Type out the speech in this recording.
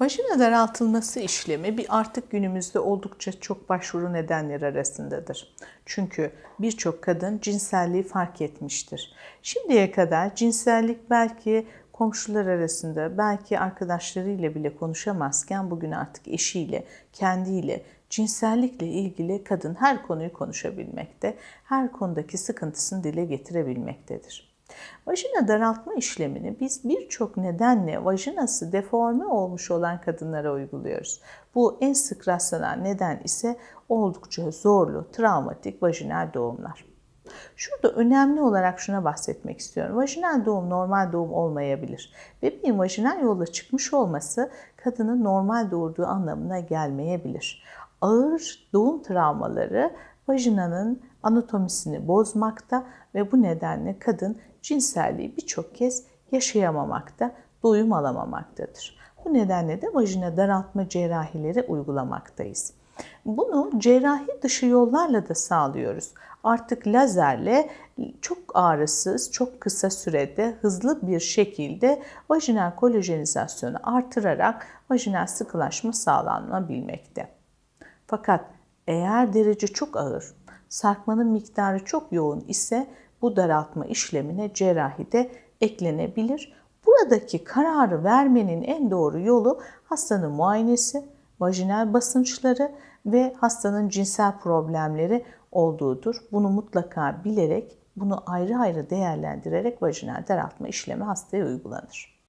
Vajina daraltılması işlemi bir artık günümüzde oldukça çok başvuru nedenleri arasındadır. Çünkü birçok kadın cinselliği fark etmiştir. Şimdiye kadar cinsellik belki komşular arasında, belki arkadaşlarıyla bile konuşamazken bugün artık eşiyle, kendiyle, cinsellikle ilgili kadın her konuyu konuşabilmekte, her konudaki sıkıntısını dile getirebilmektedir. Vajina daraltma işlemini biz birçok nedenle vajinası deforme olmuş olan kadınlara uyguluyoruz. Bu en sık rastlanan neden ise oldukça zorlu, travmatik vajinal doğumlar. Şurada önemli olarak şuna bahsetmek istiyorum. Vajinal doğum normal doğum olmayabilir. Bebeğin vajinal yolla çıkmış olması kadının normal doğurduğu anlamına gelmeyebilir. Ağır doğum travmaları vajinanın anatomisini bozmakta ve bu nedenle kadın cinselliği birçok kez yaşayamamakta, doyum alamamaktadır. Bu nedenle de vajina daraltma cerrahileri uygulamaktayız. Bunu cerrahi dışı yollarla da sağlıyoruz. Artık lazerle çok ağrısız, çok kısa sürede hızlı bir şekilde vajinal kolajenizasyonu artırarak vajinal sıkılaşma sağlanabilmekte. Fakat eğer derece çok ağır, sarkmanın miktarı çok yoğun ise bu daraltma işlemine cerrahide eklenebilir. Buradaki kararı vermenin en doğru yolu hastanın muayenesi, vajinal basınçları ve hastanın cinsel problemleri olduğudur. Bunu mutlaka bilerek, bunu ayrı ayrı değerlendirerek vajinal daraltma işlemi hastaya uygulanır.